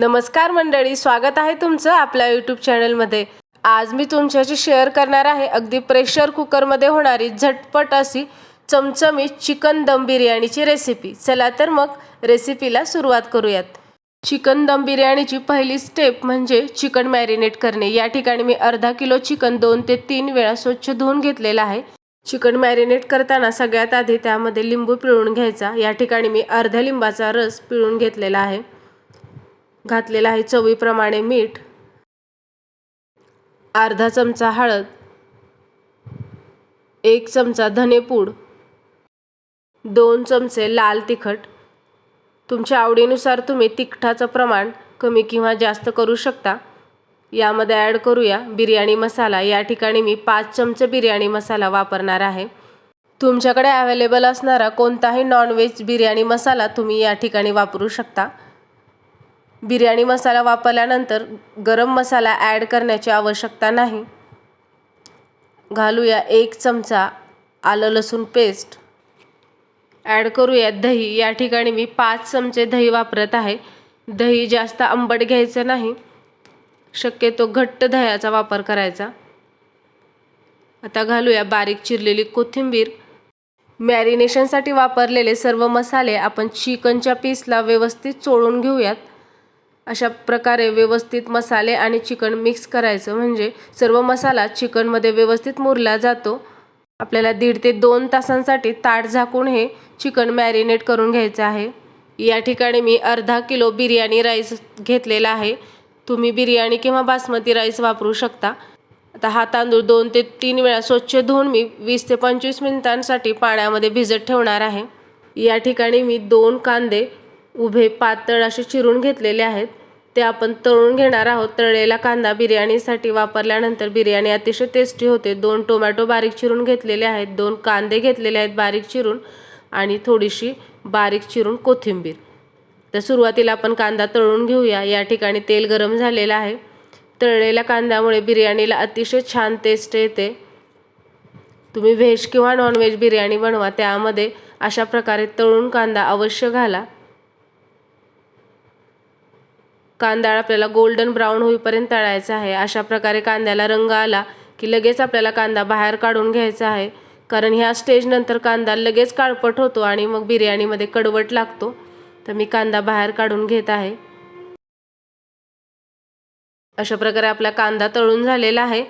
नमस्कार मंडळी स्वागत आहे तुमचं आपल्या यूट्यूब चॅनलमध्ये आज मी तुमच्याशी शेअर करणार आहे अगदी प्रेशर कुकरमध्ये होणारी झटपट अशी चमचमीत चिकन दम बिर्याणीची रेसिपी चला तर मग रेसिपीला सुरुवात करूयात. चिकन दम बिर्याणीची पहिली स्टेप म्हणजे चिकन मॅरिनेट करणे. या ठिकाणी मी अर्धा किलो चिकन दोन ते तीन वेळा स्वच्छ धुवून घेतलेलं आहे. चिकन मॅरिनेट करताना सगळ्यात आधी त्यामध्ये लिंबू पिळून घ्यायचा. या ठिकाणी मी अर्ध्या लिंबाचा रस पिळून घेतलेला आहे. घातलेलं आहे चवीप्रमाणे मीठ अर्धा चमचा हळद एक चमचा धनेपूड दोन चमचे लाल तिखट. तुमच्या आवडीनुसार तुम्ही तिखटाचं प्रमाण कमी किंवा जास्त करू शकता. यामध्ये ॲड करूया बिर्याणी मसाला. या ठिकाणी मी पाच चमचे बिर्याणी मसाला वापरणार आहे. तुमच्याकडे अवेलेबल असणारा कोणताही नॉनव्हेज बिर्याणी मसाला तुम्ही या ठिकाणी वापरू शकता. बिर्याणी मसाला वापरल्यानंतर गरम मसाला ॲड करण्याची आवश्यकता नाही. घालूया एक चमचा आलं लसूण पेस्ट. ॲड करूया दही. या ठिकाणी मी पाच चमचे दही वापरत आहे. दही जास्त आंबट घ्यायचं नाही. शक्यतो घट्ट दह्याचा वापर करायचा. आता घालूया बारीक चिरलेली कोथिंबीर. मॅरिनेशनसाठी वापरलेले सर्व मसाले आपण चिकनच्या पीसला व्यवस्थित चोळून घेऊयात. अशा प्रकारे व्यवस्थित मसाले आणि चिकन मिक्स करायचं. म्हणजे सर्व मसाला चिकनमध्ये व्यवस्थित मुरला जातो. आपल्याला दीड ते दोन तासांसाठी ताट झाकून हे चिकन मॅरिनेट करून घ्यायचं आहे. या ठिकाणी मी अर्धा किलो बिर्याणी राईस घेतलेला आहे. तुम्ही बिर्याणी किंवा बासमती राईस वापरू शकता. आता हा तांदूळ दोन ते तीन वेळा स्वच्छ धुवून मी वीस ते पंचवीस मिनिटांसाठी पाण्यामध्ये भिजत ठेवणार आहे. या ठिकाणी मी दोन कांदे उभे पातळ असे चिरून घेतलेले आहेत. ते आपण तळून घेणार आहोत. तळलेला कांदा बिर्याणीसाठी वापरल्यानंतर बिर्याणी अतिशय टेस्टी होते. दोन टोमॅटो बारीक चिरून घेतलेले आहेत. दोन कांदे घेतलेले आहेत बारीक चिरून आणि थोडीशी बारीक चिरून कोथिंबीर. तर सुरुवातीला आपण कांदा तळून घेऊया. या ठिकाणी तेल गरम झालेलं आहे. तळलेल्या कांद्यामुळे बिर्याणीला अतिशय छान टेस्ट येते. तुम्ही व्हेज किंवा नॉनव्हेज बिर्याणी बनवा. त्यामध्ये अशा प्रकारे तळून कांदा अवश्य घाला. कांदा आपल्याला गोल्डन ब्राऊन होईपर्यंत तळायचा आहे. अशा प्रकारे कांद्याला रंग आला की लगेच आपल्याला कांदा बाहेर काढून घ्यायचा आहे. कारण ह्या स्टेजनंतर कांदा लगेच काळपट होतो आणि मग बिर्याणीमध्ये कडवट लागतो. तर मी कांदा बाहेर काढून घेत आहे. अशा प्रकारे आपला कांदा तळून झालेला आहे.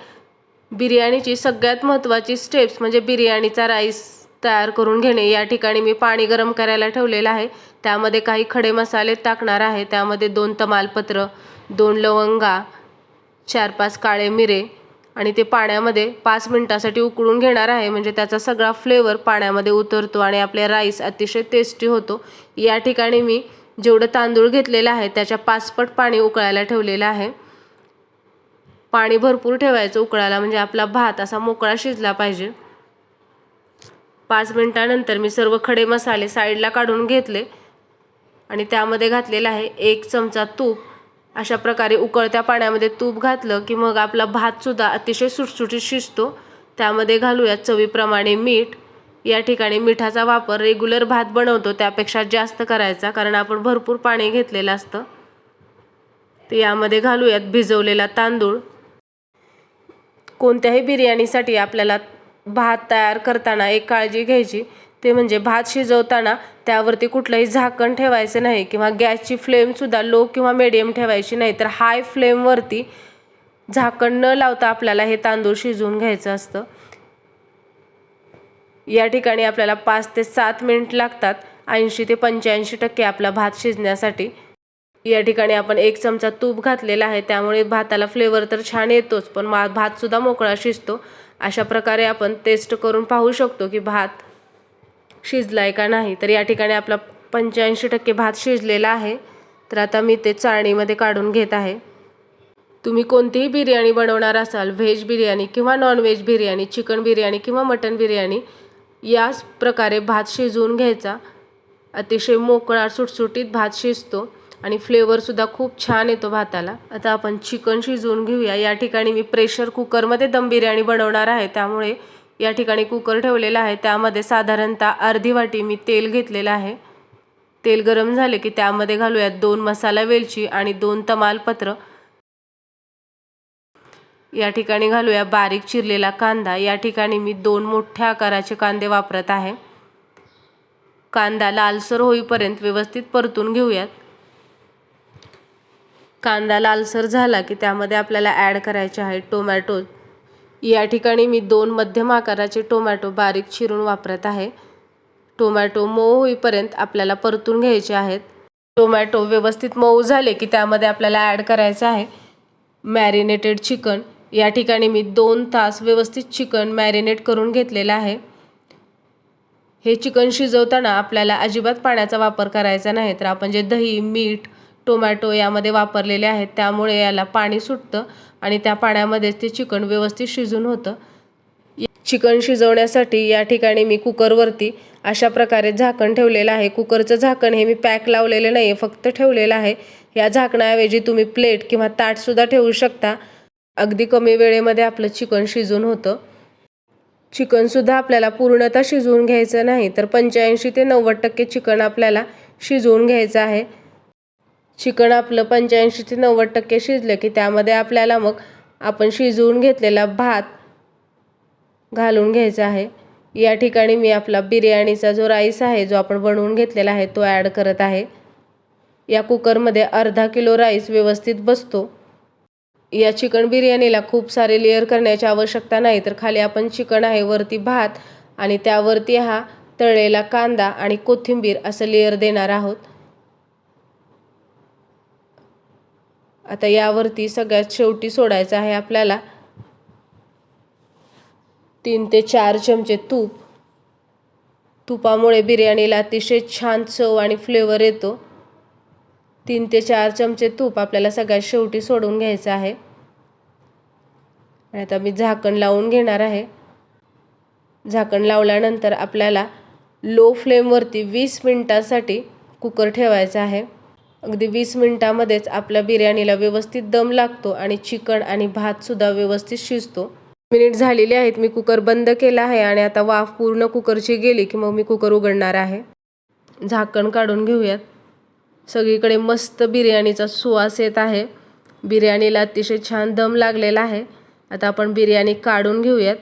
बिर्याणीची सगळ्यात महत्त्वाची स्टेप्स म्हणजे बिर्याणीचा राईस तयार करून घेणे. या ठिकाणी मी पाणी गरम करायला ठेवलेलं आहे. त्यामध्ये काही खडे मसाले टाकणार आहे. त्यामध्ये दोन तमालपत्र दोन लवंगा चार पाच काळे मिरे आणि ते पाण्यामध्ये पाच मिनटासाठी उकळून घेणार आहे. म्हणजे त्याचा सगळा फ्लेवर पाण्यामध्ये उतरतो आणि आपले राईस अतिशय टेस्टी होतो. या ठिकाणी मी जेवढं तांदूळ घेतलेलं आहे त्याच्या पाचपट पाणी उकळायला ठेवलेलं आहे. पाणी भरपूर ठेवायचं उकळायला. म्हणजे आपला भात असा मोकळा शिजला पाहिजे. पाच मिनटानंतर मी सर्व खडे मसाले साईडला काढून घेतले आणि त्यामध्ये घातलेलं आहे एक चमचा तूप. अशा प्रकारे उकळत्या पाण्यामध्ये तूप घातलं की मग आपला भातसुद्धा अतिशय सुटसुटीत शिजतो. त्यामध्ये घालूया चवीप्रमाणे मीठ. या ठिकाणी मिठाचा वापर रेग्युलर भात बनवतो त्यापेक्षा जास्त करायचा कारण आपण भरपूर पाणी घेतलेलं असतं. तर यामध्ये घालूयात भिजवलेला तांदूळ. कोणत्याही बिर्याणीसाठी आपल्याला भात तयार करताना एक काळजी घ्यायची. ते म्हणजे भात शिजवताना त्यावरती कुठलंही झाकण ठेवायचं नाही किंवा गॅसची फ्लेमसुद्धा लो किंवा मिडियम ठेवायची नाही. तर हाय फ्लेमवरती झाकण न लावता आपल्याला हे तांदूळ शिजवून घ्यायचं असतं. या ठिकाणी आपल्याला पाच ते सात मिनिट लागतात. ऐंशी ते पंच्याऐंशी टक्के आपला भात शिजण्यासाठी या ठिकाणी आपण एक चमचा तूप घातलेला आहे. त्यामुळे भाताला फ्लेवर तर छान येतोच पण मा भातसुद्धा मोकळा शिजतो. अशा प्रकारे आपण टेस्ट करून पाहू शकतो की भात शिजला आहे का नाही. तर या ठिकाणी आपला पंच्याऐंशी टक्के भात शिजलेला आहे. तर आता मी ते चाळणीमध्ये काढून घेत आहे. तुम्ही कोणतीही बिर्याणी बनवणार असाल व्हेज बिर्याणी किंवा नॉनव्हेज बिर्याणी चिकन बिर्याणी किंवा मटन बिर्याणी याच प्रकारे भात शिजवून घ्यायचा. अतिशय मोकळा सुटसुटीत भात शिजतो. आणि फ्लेवरसुद्धा खूप छान येतो भाताला. आता आपण चिकन शिजवून घेऊया. या ठिकाणी मी प्रेशर कुकरमध्ये दम बिर्याणी बनवणार आहे. त्यामुळे या ठिकाणी कुकर ठेवलेला आहे. त्यामध्ये साधारणतः अर्धी वाटी मी तेल घेतलेलं आहे. तेल गरम झाले की त्यामध्ये घालूयात दोन मसाला वेलची आणि दोन तमालपत्र. या ठिकाणी घालूया बारीक चिरलेला कांदा. या ठिकाणी मी दोन मोठ्या आकाराचे कांदे वापरत आहे. कांदा लालसर होईपर्यंत व्यवस्थित परतून घेऊयात. कांदा लालसर झाला की त्यामध्ये आपल्याला ॲड करायचे आहे टोमॅटो. या ठिकाणी मी दोन मध्यम आकाराचे टोमॅटो बारीक चिरून वापरत आहे. टोमॅटो मऊ होईपर्यंत आपल्याला परतून घ्यायचे आहेत. टोमॅटो व्यवस्थित मऊ झाले की त्यामध्ये आपल्याला ॲड करायचं आहे. Marinated chicken. या ठिकाणी मी दोन तास व्यवस्थित चिकन मॅरिनेट करून घेतलेलं आहे. हे चिकन शिजवताना आपल्याला अजिबात पाण्याचा वापर करायचा नाही. तर आपण जे दही मीठ टोमॅटो यामध्ये वापरलेले आहेत. त्यामुळे याला पाणी सुटतं आणि त्या पाण्यामध्येच ते चिकन व्यवस्थित शिजून होतं. चिकन शिजवण्यासाठी या ठिकाणी मी कुकरवरती अशा प्रकारे झाकण ठेवलेलं आहे. कुकरचं झाकण हे मी पॅक लावलेलं नाही आहे फक्त ठेवलेलं आहे. या झाकणाऐवजी तुम्ही प्लेट किंवा ताटसुद्धा ठेवू शकता. अगदी कमी वेळेमध्ये आपलं चिकन शिजून होतं. चिकनसुद्धा आपल्याला पूर्णतः शिजवून घ्यायचं नाही तर पंच्याऐंशी ते नव्वद टक्के चिकन आपल्याला शिजवून घ्यायचं आहे. चिकन आपलं पंच्याऐंशी ते नव्वद टक्के शिजलं की त्यामध्ये आपल्याला मग आपण शिजवून घेतलेला भात घालून घ्यायचा आहे. या ठिकाणी मी आपला बिर्याणीचा जो राईस आहे जो आपण बनवून घेतलेला आहे तो ॲड करत आहे. या कुकरमध्ये अर्धा किलो राईस व्यवस्थित बसतो. या चिकन बिर्याणीला खूप सारे लेअर करण्याची आवश्यकता नाही तर खाली आपण चिकन आहे वरती भात आणि त्यावरती हा तळलेला कांदा आणि कोथिंबीर असं लेअर देणार आहोत. आता यावरती सगळ्यात शेवटी सोडायचं आहे आपल्याला. तीन ते चार चमचे तूप. तुपामुळे बिर्याणीला अतिशय छान चव आणि फ्लेवर येतो. तीन ते चार चमचे तूप आपल्याला सगळ्यात शेवटी सोडून घ्यायचं आहे. आणि आता मी झाकण लावून घेणार आहे. झाकण लावल्यानंतर आपल्याला लो फ्लेमवरती वीस मिनटासाठी कुकर ठेवायचा आहे. अगदी वीस मिनटामध्येच आपल्या बिर्याणीला व्यवस्थित दम लागतो आणि चिकन आणि भातसुद्धा व्यवस्थित शिजतो. मिनिट झालेली आहेत मी कुकर बंद केला आहे आणि आता वाफ पूर्ण कुकरची गेली की मग मी कुकर उघडणार आहे. झाकण काढून घेऊयात. सगळीकडे मस्त बिर्याणीचा सुवास येत आहे. बिर्याणीला अतिशय छान दम लागलेला आहे. आता आपण बिर्याणी काढून घेऊयात.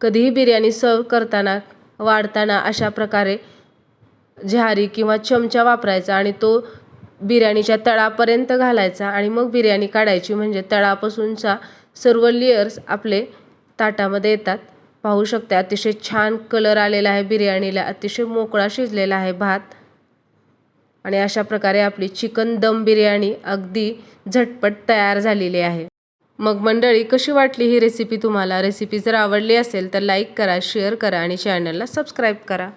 कधीही बिर्याणी सर्व करताना वाढताना अशा प्रकारे झारी किंवा चमचा वापरायचा आणि तो बिर्याणीच्या तळापर्यंत घालायचा आणि मग बिर्याणी काढायची. म्हणजे तळापासूनचा सर्व लेयर्स आपले ताटामध्ये येतात. पाहू शकते अतिशय छान कलर आलेला आहे बिर्याणीला. अतिशय मोकळा शिजलेला आहे भात. आणि अशा प्रकारे आपली चिकन दम बिर्याणी अगदी झटपट तयार झालेली आहे. मग मंडळी कशी वाटली ही रेसिपी तुम्हाला? रेसिपी जर आवडली असेल तर लाईक करा शेअर करा आणि चॅनलला सबस्क्राईब करा.